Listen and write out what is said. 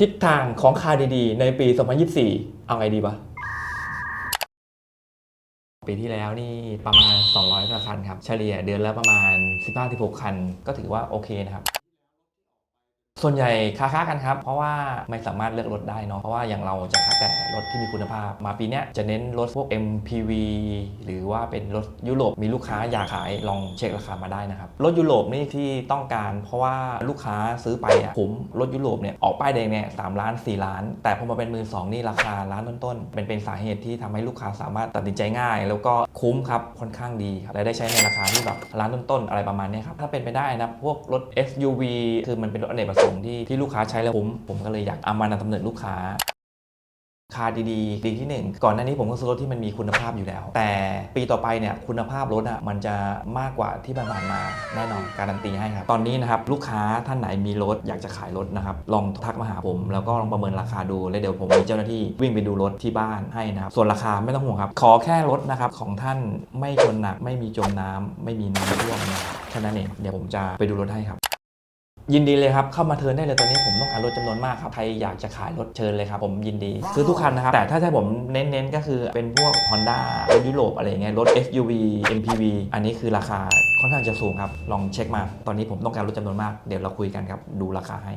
ทิศทางของคาดีๆ ในปี 2024 เอาไงดีวะปีที่แล้วนี่ประมาณ 200กว่าคันครับ เฉลี่ยเดือนละประมาณ 15-16 คัน ก็ถือว่าโอเคนะครับ ส่วนใหญ่ค้าค้ากันครับ เพราะว่าไม่สามารถเลือกรถได้เนาะเพราะว่าอย่างเราจะค้าแต่รถที่มีคุณภาพ มาปีเนี้ยจะเน้นรถพวก MPV หรือว่าเป็นรถยุโรปมีลูกค้าอยากขายลองเช็คราคามาได้นะครับ รถยุโรปนี่ที่ต้องการเพราะว่าลูกค้าซื้อไปอะคุ้มรถยุโรปเนี่ยออกป้ายแดงเนี่ยสามล้านสี่ล้าน แต่พอมาเป็นมือสองนี่ราคาล้านต้นๆเป็นเป็นสาเหตุที่ทำให้ลูกค้าสามารถตัดสินใจง่าย แล้วก็คุ้มครับค่อนข้างดีครับและได้ใช้ในราคาที่แบบล้านต้นๆอะไรประมาณนี้ครับถ้าเป็นไปได้นะพวกรถ SUV คือมันเป็นรถอเนกประสงค์ที่ที่ลูกค้าใช้แล้วคุ้มผมก็เลยอยากเอามานำเสนอลูกค้าคาร์ดีดีที่หนึ่งก่อนหน้านี้ผมก็ซื้อรถที่มันมีคุณภาพอยู่แล้ว แต่ปีต่อไปเนี่ยคุณภาพรถอะมันจะมากกว่าที่ผ่านมาแน่นอนการันตีให้ครับ ตอนนี้นะครับลูกค้าท่านไหนมีรถอยากจะขายรถนะครับลองทักมาหาผม แล้วก็ลองประเมินราคาดูแล้วเดี๋ยวผมมีเจ้าหน้าที่วิ่งไปดูรถที่บ้านให้นะครับส่วนราคาไม่ต้องห่วงครับ ขอแค่รถนะครับของท่านไม่ชนหนักไม่มีจมน้ำไม่มีน้ำท่วมนะแค่นั้นเองเดี๋ยวผมจะไปดูรถให้ครับ ยินดีเลยครับ เข้ามาเทิร์นได้เลยตอนนี้ผมต้องการรถจำนวนมากครับ ใครอยากจะขายรถเชิญเลยครับ ผมยินดีซื้อทุกคันนะครับ แต่ถ้าให้ผมเน้นๆ ก็คือเป็นพวก Honda รถยุโรปอะไรเงี้ยรถ SUV MPV อันนี้คือราคาค่อนข้างจะสูงครับ ลองเช็คมา ตอนนี้ผมต้องการรถจำนวนมาก เดี๋ยวเราคุยกันครับ ดูราคาให้